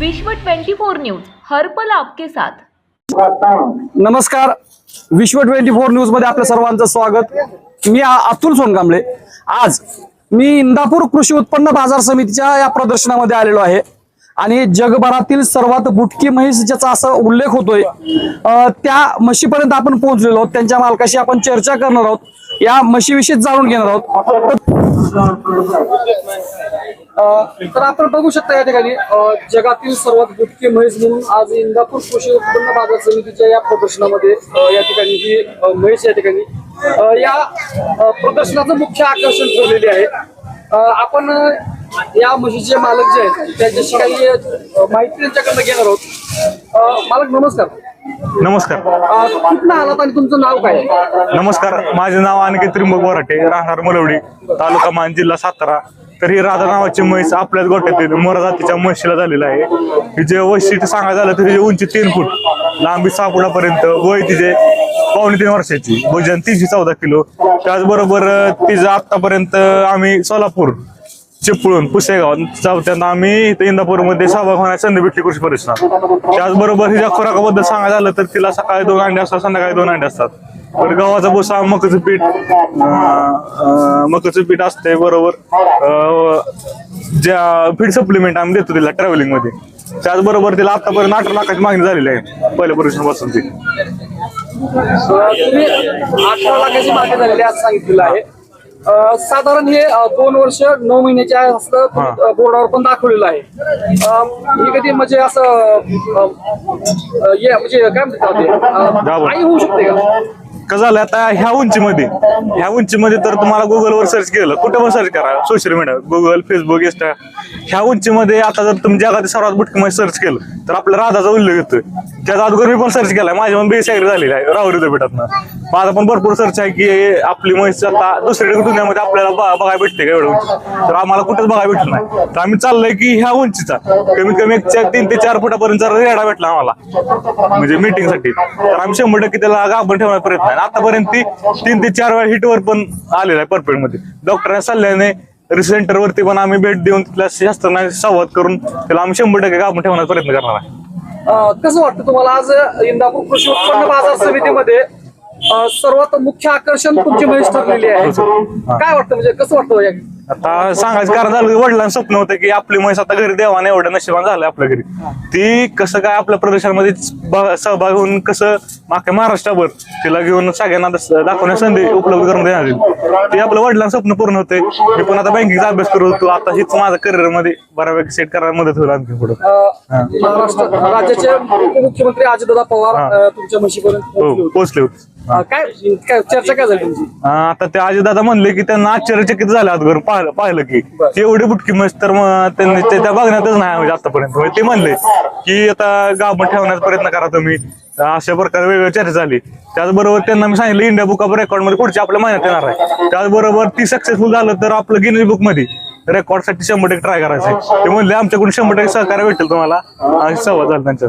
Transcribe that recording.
विश्व 24 न्यूज हरपल आपके साथ. नमस्कार. विश्व ट्वेंटी फोर न्यूजमध्ये आपल्या सर्वांचं स्वागत. मी अतुल सोनकांबळे. आज मी इंदापूर कृषी उत्पन्न बाजार समितीच्या या प्रदर्शनामध्ये आलेलो आहे. आणि जगभरातील सर्वात बुटकी म्हैस ज्याचा असा उल्लेख होतोय त्या म्हशीपर्यंत आपण पोहोचलेलो आहोत. त्यांच्या मालकाशी आपण चर्चा करणार आहोत. या म्हशीविषयी जाणून घेणार आहोत. तर आपण बघू शकता या ठिकाणी जगातील सर्वात बुटकी म्हैस म्हणून आज इंदापूर कृषी उत्पन्न बाजार समितीच्या या प्रदर्शनामध्ये या ठिकाणी ही म्हैस या ठिकाणी या प्रदर्शनाचं मुख्य आकर्षण ठरलेले आहे. आपण या म्हशीचे मालक जे आहेत त्यांच्याशी काही माहिती त्यांच्याकडनं घेणार आहोत. मालक नमस्कार. नमस्कार. अं, कुठनं आलात आणि तुमचं नाव काय? नमस्कार माझे नाव अनिकेत त्रिंबक बोराटे राहणार मलवडी तालुका मान जिल्हा सातारा. तर ही राधा नावाची म्हैस आपल्याच गोट्यातील मोरा जातीच्या म्हशीला झालेलं आहे. हिचे वैशिष्ट्य सांगायचं झालं तर हिची उंची तीन फूट लांबी सहा फुटापर्यंत वय तिचे पावणे तीन वर्षाची वजन तीनशे चौदा किलो. त्याचबरोबर तिचं आतापर्यंत आम्ही सोलापूर चिपळूण पुसेगाव चौथ्यांदा आम्ही इथं इंदापूरमध्ये सहभाग होण्याची संधी भेटली कृषी परिषद. त्याचबरोबर हिच्या खोराकाबद्दल सांगायचं झालं तर तिला सकाळी दोन अंडे असतात संध्याकाळी दोन अंडे असतात. तर गव्हाचा भुसा मकाचं पीठ. मकाचं पीठ असते बरोबर. ज्या फीड सप्लिमेंट आम्ही देतो तिला ट्रॅव्हलिंगमध्ये. त्याचबरोबर तिला आतापर्यंत अठरा लाखाची मागणी झालेली आहे पहिल्या परिषदेपासून ती. अठरा लाखाची मागणी झालेली आहे असं सांगितलेलं आहे. साधारण हे दोन वर्ष नऊ महिन्याचे आहे असं. अं, बोर्डावर पण दाखवलेलं आहे. हे कधी म्हणजे असं म्हणजे काय म्हणतात. आई होऊ शकते का? का झालं? आता ह्या उंचीमध्ये. ह्या उंचीमध्ये तर तुम्हाला गुगलवर सर्च केलं. कुठं पण सर्च करा. Social media Google Facebook Insta ह्या उंचीमध्ये आता जर तुम्ही जगातील सर्वात बुटकीमध्ये सर्च केलं तर आपल्या राधाचा उल्लेख येतोय. त्याचा अगोदर मी पण सर्च केलाय. माझ्या पण बेस ऍग्री झालेली आहे राहुल विद्यापीठातनं माझा पण भरपूर सर्च आहे की आपली म्हैस आता दुसरीकडे दुनियामध्ये आपल्याला बघायला भेटते का एवढं तर आम्हाला कुठेच बघायला भेटलं नाही. तर आम्ही चाललंय की ह्या उंचीचा. कमीत कमी एक चार- तीन ते चार फुटापर्यंत रेडा भेटला आम्हाला. म्हणजे मीटिंगसाठी. तर आम्ही शंभर टक्के त्याला गाभण ठेवण्याचा प्रयत्न आहे. आतापर्यंत ती तीन ते चार वेळा हिटवर पण आलेला आहे परफेक्टमध्ये. डॉक्टरांच्या सल्ल्याने रिसेंटर वरती पण आम्ही भेट देऊन तिथल्या शास्त्रांना संवाद करून त्याला आम्ही शंभर टक्के गाभण ठेवण्याचा प्रयत्न करणार आहे. कसं वाटतं तुम्हाला? आज इंदापूर कृषी उत्पन्न बाजार समितीमध्ये सर्वात मुख्य आकर्षण तुमची म्हैस ठरलेली आहे. काय वाटतं म्हणजे कसं वाटतं या- आता सांगायचं कारण झालं की वडिलांचं स्वप्न होतं की आपली म्हैस आता घरी देवाने एवढं नशिबान झालं आपल्या घरी. ती कसं काय आपल्या प्रदर्शनामध्ये सहभाग होऊन कसं मागे महाराष्ट्राभर तिला घेऊन सगळ्यांना दाखवण्याची संधी उपलब्ध करून देण्यात येईल ती आपलं वडिलांचं स्वप्न पूर्ण होते. मी पण आता बँकिंगचा अभ्यास करत होतो. आता हीच माझ्या करिअरमध्ये बऱ्यापैकी सेट करायला मदत होईल आणखी पुढे. राज्याचे उपमुख्यमंत्री अजितदादा पवार तुमच्या म्हशीपर्यंत पोहोचले हो होते. अं, काय काय चर्चा काय झाली तुमची? अं, आता ते आजी दादा म्हणले की त्यांना आश्चर्यचकित झालं आजवर पाहिलं पाहिलं की. बर. ती एवढी बुटकी म्हैस तर मग त्यांनी ते त्या बघण्यातच नाही म्हणजे आतापर्यंत. म्हणजे ते म्हणले की आता गाभण ठेवण्याचा प्रयत्न करा तुम्ही. अशा प्रकारे वेगवेगळी चर्चा झाली. त्याचबरोबर त्यांना मी सांगितलं इंडिया बुक ऑफ रेकॉर्डमध्ये पुढच्या आपल्या महिन्यात येणार आहे. त्याचबरोबर ती सक्सेसफुल झालं तर आपलं गिनीज बुकमध्ये रेकॉर्डसाठी शंभर टक्के ट्राय करायचं आहे. ते म्हणले आमच्याकडून शंभर टक्के सहकार्य भेटेल तुम्हाला. आणि संवाद झाला